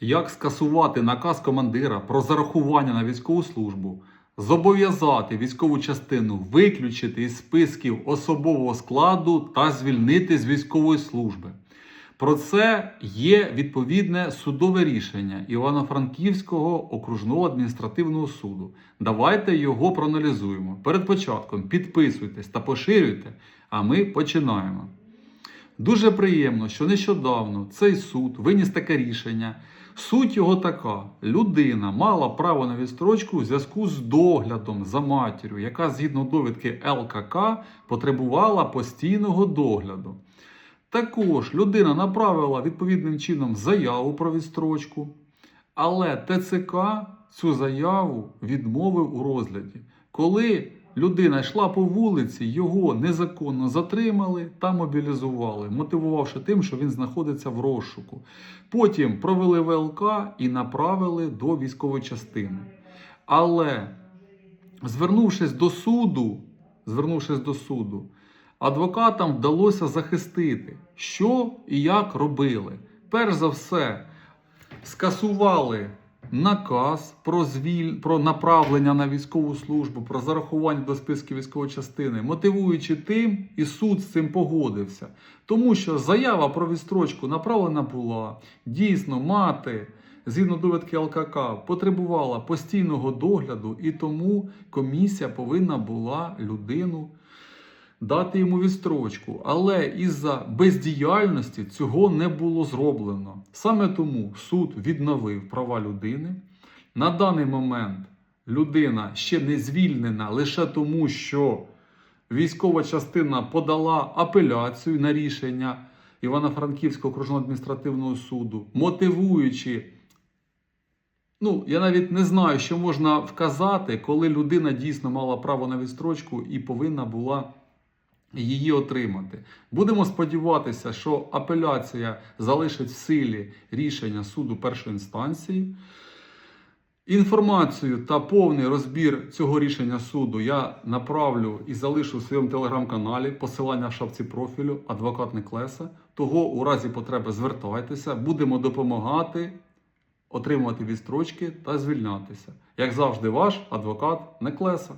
Як скасувати наказ командира про зарахування на військову службу, зобов'язати військову частину виключити із списків особового складу та звільнити з військової служби. Про це є відповідне судове рішення Івано-Франківського окружного адміністративного суду. Давайте його проаналізуємо. Перед початком підписуйтесь та поширюйте, а ми починаємо. Дуже приємно, що нещодавно цей суд виніс таке рішення. Суть його така: людина мала право на відстрочку у зв'язку з доглядом за матір'ю, яка згідно довідки ЛКК потребувала постійного догляду. Також людина направила відповідним чином заяву про відстрочку, але ТЦК цю заяву відмовив у розгляді. Коли людина йшла по вулиці, його незаконно затримали та мобілізували, мотивувавши тим, що він знаходиться в розшуку. Потім провели ВЛК і направили до військової частини. Але звернувшись до суду, звернувшись до суду, адвокатам вдалося захистити, що і як робили. Перш за все, скасували наказ про звіль... про направлення на військову службу, про зарахування до списків військової частини, мотивуючи тим, і суд з цим погодився. Тому що заява про відстрочку направлена була дійсно мати. Згідно довідки ЛКК, потребувала постійного догляду, і тому комісія повинна була людину дати йому відстрочку. Але із-за бездіяльності цього не було зроблено. Саме тому суд відновив права людини. На даний момент людина ще не звільнена лише тому, що військова частина подала апеляцію на рішення Івано-Франківського окружного адміністративного суду, мотивуючи. Ну, я навіть не знаю, що можна вказати, коли людина дійсно мала право на відстрочку і повинна була її отримати. Будемо сподіватися, що апеляція залишить в силі рішення суду першої інстанції. Інформацію та повний розбір цього рішення суду я направлю і залишу в своєму телеграм-каналі. Посилання в шапці профілю адвокат Неклеса. Того у разі потреби звертайтеся, будемо допомагати отримувати відстрочки та звільнятися. Як завжди, ваш адвокат Неклеса.